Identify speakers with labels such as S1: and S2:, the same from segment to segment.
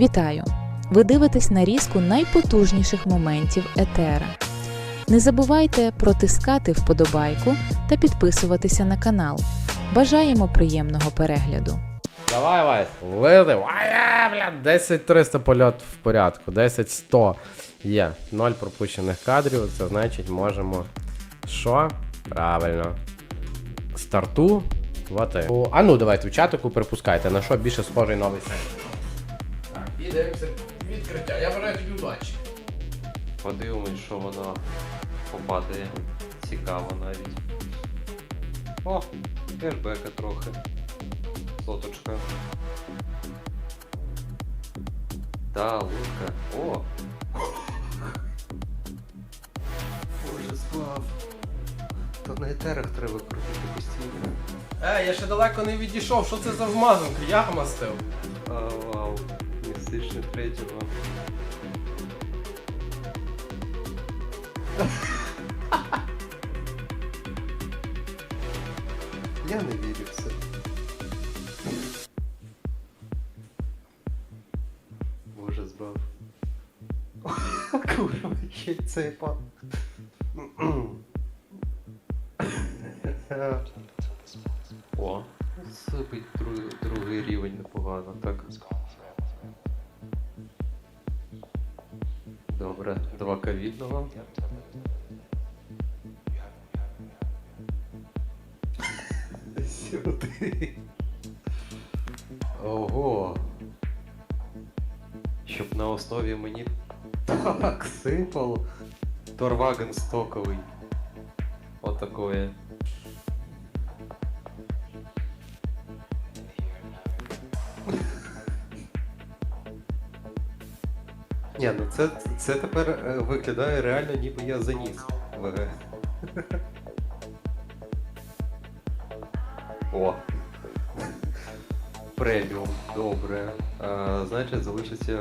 S1: Вітаю! Ви дивитесь нарізку найпотужніших моментів етера. Не забувайте протискати вподобайку та підписуватися на канал. Бажаємо приємного перегляду!
S2: Давай, Вайс, вилив. Ай, бля, 10 300 польот в порядку, 10 100 є. 0 пропущених кадрів, це значить можемо. Що? Правильно. Старту. Вати. А ну давайте в чатику припускайте, на що більше схожий новий сайт. Дивимося відкриття. Я бажаю тобі удачі.
S3: Подивимось, що вона попадає. Цікаво навіть. О, кешбека трохи. Соточка. Та, лунка. О! Боже, слав. То на етерах треба крутити постійно.
S2: Е, я ще далеко не відійшов, що це за вмазанка? Я мастив.
S3: А, вау. Містичне третього. Я не вірю в це. Боже збав. Курва, ще цей пан. О, сипить другий рівень непогано, так. Добре, два ковідного. Сюди. Ого. Щоб на основі мені так сипало. Торваген стоковий. Отакое. Ні, ну це, це тепер е, виглядає реально, ніби я заніс ВГ. О. Преміум, добре. А, значить, залишиться.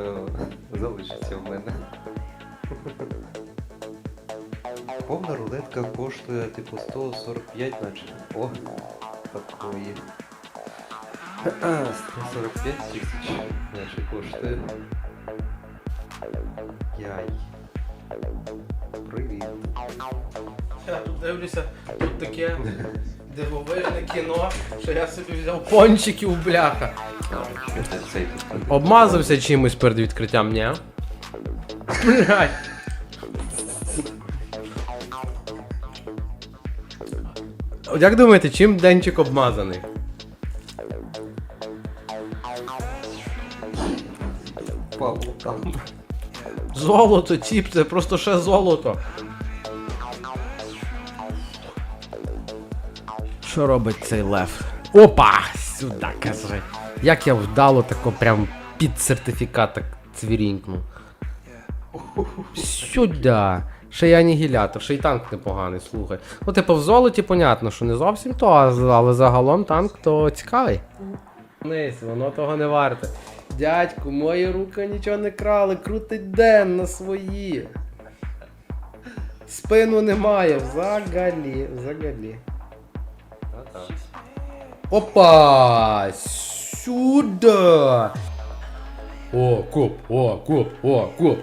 S3: залишиться в мене. Повна рулетка коштує типу 145 наче. О, такої. 145 тисяч наче коштує. Яй. Привіт.
S2: Я тут дивлюся, тут таке дивовижне кіно, що я собі взяв пончиків, бляха.
S3: Що ти цей тут?
S2: Обмазався чимось перед відкриттям, ні? Блять. От Як думаєте, чим денчик обмазаний?
S3: Павло там.
S2: Золото, тіп, це просто ще золото. Що робить цей лев? Опа! Сюди кажи. Як я вдало тако прям під сертифікат так цвірінькну. Сюди. Ще й анігілятор, ще й танк непоганий, слухай. Ну, типу, в золоті, понятно, що не зовсім то, але загалом танк то цікавий. Низ, воно того не варте. Дядьку, мої руки нічого не крали, крутить ден на свої. Спину немає, взагалі, взагалі. Опа! Сюда! О, куп, о, куп, о, куп.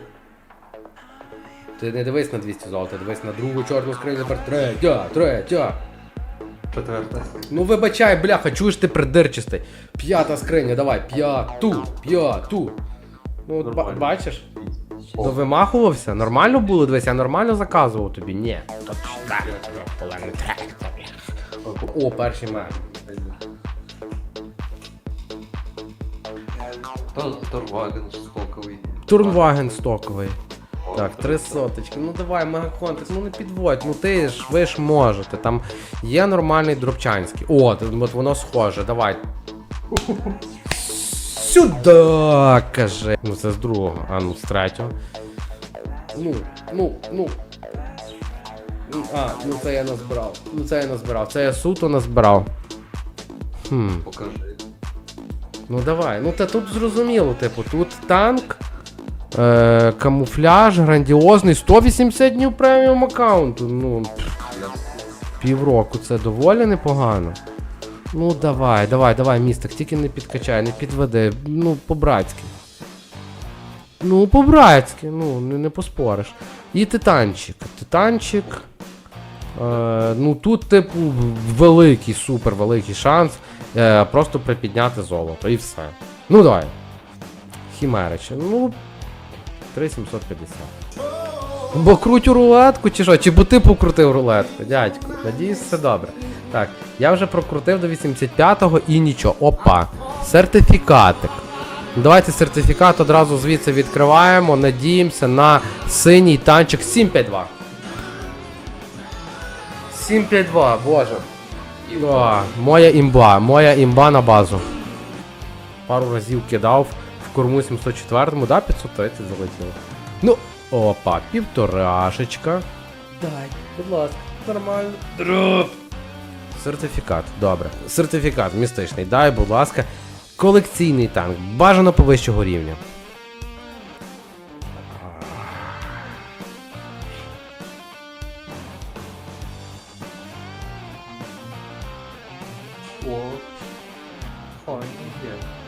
S2: Ти не дивись на 200 золота, дивись на другу чорну скриню, тепер третя, третя.
S3: Четверта.
S2: Ну вибачай, бляха, чуєш ти придирчистий. П'ята скриня, давай, п'яту, п'яту. Ну, от ба-
S3: Нормально.
S2: бачиш? Ну вимахувався? Нормально було? Дивись, я нормально заказував тобі? Ні. От так. О, перший.
S3: То Торваген стоковий.
S2: Турнваген стоковий. Так, три соточки. Ну давай, мегаконтекс, ну не підводь, ну ти ж, ви ж можете. Там є нормальний дробчанський. О, от воно схоже, давай. Сюда, каже. Ну це з другого, а ну з третього. Ну, ну, ну. Ну, А, ну це я назбирав. Ну це я назбирав. Це я суто назбирав. Хм.
S3: Покажи.
S2: Ну давай. Ну та тут зрозуміло, типу, тут танк, е, камуфляж, грандіозний, 180 днів преміум аккаунту. Ну, півроку це доволі непогано. Ну давай, давай, давай, містик, тільки не підкачай, не підведи. Ну, по-братськи. Ну, по-братськи, ну, не, не поспориш. І титанчик. Титанчик. Е, ну тут, типу, великий, супер великий шанс е, просто припідняти золото і все. Ну давай. Хімерича. Ну. 3750. Бо крутю рулетку чи що? Чи бо ти покрутив рулетку, дядько? Надіюсь, все добре. Так, я вже прокрутив до 85-го і нічого. Опа. Сертифікатик. Давайте сертифікат одразу звідси відкриваємо. Надіємося на синій танчик 752. 752, боже. О, моя імба, моя імба на базу. Пару разів кидав корму 704-му, да, 530 залетіло. Ну, опа, півторашечка. Дай, будь ласка, нормально. Дроп. Сертифікат, добре. Сертифікат містичний, дай, будь ласка. Колекційний танк, бажано повищого рівня.
S3: О. Файно є.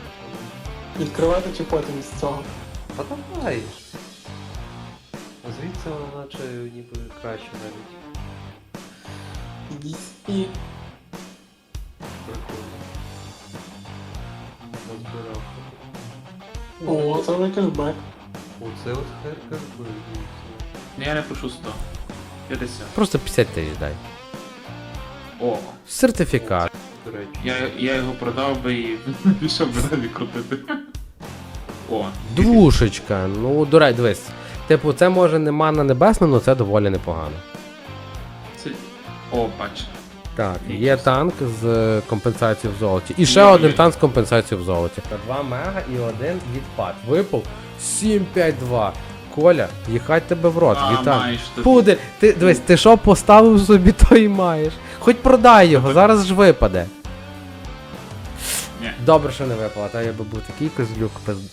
S4: Відкривати чи потім з цього?
S3: А давай. Звідси вона наче ніби краще навіть.
S4: І
S3: Прикольно. Розбирав.
S4: О, це вже кешбек.
S3: Оце от херка
S5: Ну, Я не пишу 100. 50.
S2: Просто 50 тисяч дай.
S5: О,
S2: Сертифікат.
S3: До речі.
S5: я, я його продав би і пішов би далі крутити. О,
S2: Двушечка. Ну, до речі, дивись. Типу, це може не манна небесна, але це доволі непогано.
S5: це... О, бач.
S2: Так, є танк з компенсацією в золоті. І ще
S5: Ой-ой.
S2: один танк з компенсацією в золоті. 2 мега і один відпад. Випав 752. Коля, їхать тебе в рот.
S5: А,
S2: Вітаю.
S5: маєш ти.
S2: Пудель, ти дивись, ти що поставив собі, то і маєш. Хоч продай його, зараз ж випаде.
S5: Ні.
S2: Добре, що не випало, та я би був такий козлюк,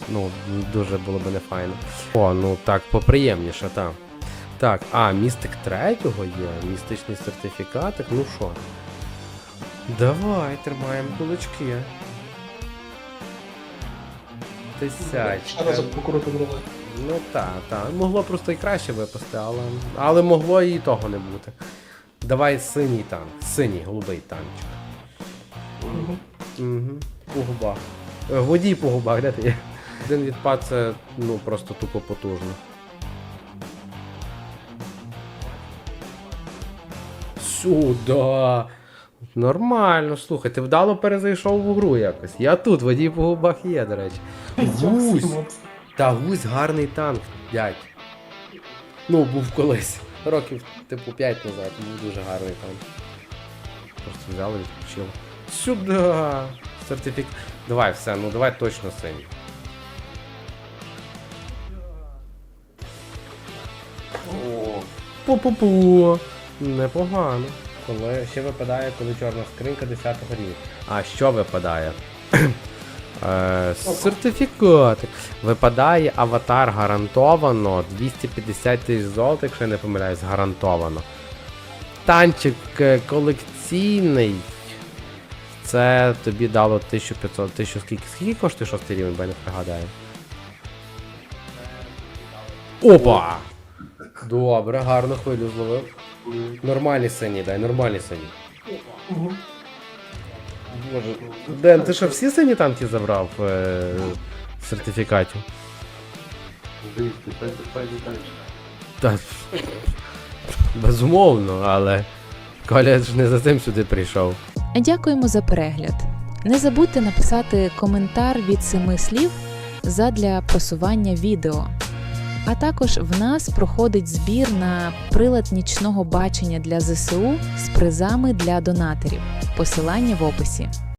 S2: ну, дуже було б нефайно. О, ну так, поприємніше, так. Так, а, містик третього є, містичний сертифікатик, ну що? Давай, тримаємо.
S4: Ще покрути рулет.
S2: Ну так, так. Могло просто і краще випасти, але. Але могло і того не бути. Давай синій танк. Синій, голубий танчик.
S4: Мгм.
S2: Угу. По губах. Е, Водій по губах, де ти є? Один відпад це ну просто тупо потужно. Сюда. Нормально, слухай, ти вдало перезайшов в гру якось. Я тут, водій по губах є, до речі. Гусь. Та гусь гарний танк, дядь. Ну, був колись. Років, типу, 5 назад, був дуже гарний танк. Просто взяли і відключили. Сюда! Сертифік. Давай, все, ну давай точно синій. Пу-пу-пу. Непогано. Коли ще випадає, коли чорна скринька 10 рівня. А що випадає? Е, Сертифікати. Випадає аватар гарантовано 250 тисяч золота, якщо я не помиляюсь, гарантовано. Танчик е, колекційний. Це тобі дало 1500, 1000 скільки? Скільки коштує шостий рівень, бо я не пригадаю. Опа! Добре, гарно хвилю зловив. Нормальний синій, дай, нормальний синій.
S4: Мгм.
S2: Боже. Ден, ти що всі сині танки забрав е,
S3: файний танчик.
S2: Та, безумовно, але Коля ж не за цим сюди прийшов.
S1: Дякуємо за перегляд. Не забудьте написати коментар від семи слів задля просування відео. А також в нас проходить збір на прилад нічного бачення для ЗСУ з призами для донаторів. Посилання в описі.